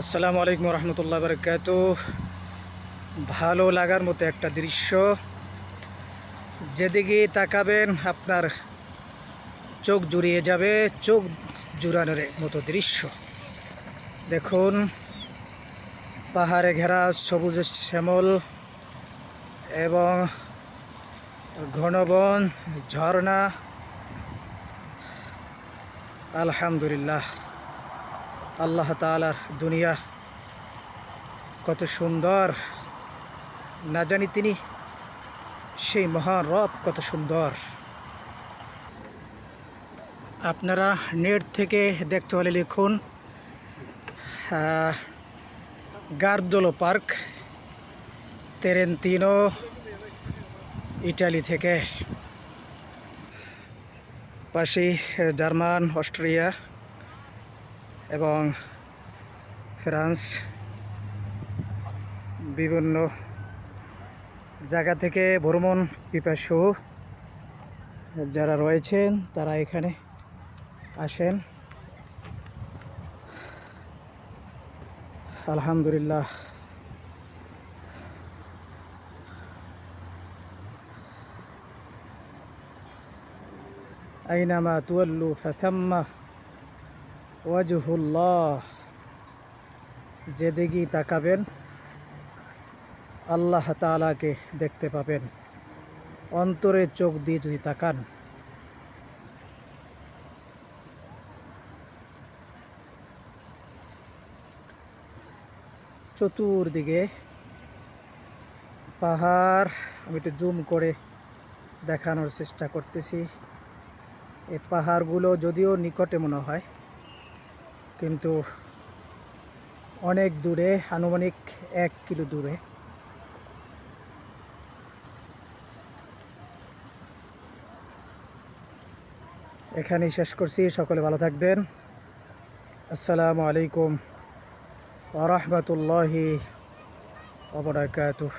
আসসালামু আলাইকুম রহমতুল্লাহ বরকাত। ভালো লাগার মতো একটা দৃশ্য। যেদিকে তাকাবেন আপনার চোখ জুড়িয়ে যাবে, চোখ জুড়ানোর মতো দৃশ্য। দেখুন, পাহাড়ে ঘেরা সবুজ শ্যামল এবং ঘন বন, ঝর্ণা। আলহামদুলিল্লাহ। আল্লাহ তালার দুনিয়া কত সুন্দর। না জানি তিনি সেই মহান রব কত সুন্দর। আপনারা নেট থেকে দেখতে হলে লিখুন গার্দোলো পার্ক তেরেন্তিনো ইটালি থেকে। পাশেই জার্মান, অস্ট্রিয়া। এবং ফ্রান্স বিভিন্ন জায়গা থেকে ভ্রমণ পিপাসু যারা রয়েছেন, তারা এখানে আসেন। আলহামদুলিল্লাহ। আইনামা তুয়াল্লু, ফাসাম্মা ওয়াজহুল্লাহ। যেদিকেই তাকাবেন, আল্লাহ তাআলাকে দেখতে পাবেন। অন্তরে চোখ দিয়ে যদি তাকান। চতুর্দিকে পাহাড়, আমি একটু জুম করে দেখানোর চেষ্টা করতেছি। এই পাহাড়গুলো যদিও নিকটে মনে হয় কিন্তু অনেক দূরে, আনুমানিক এক কিলো দূরে। এখানেই শেষ করছি, সকলে ভালো থাকবেন। আসসালামু আলাইকুম ওরহমতুল্লাহি ওবরাকাতুহ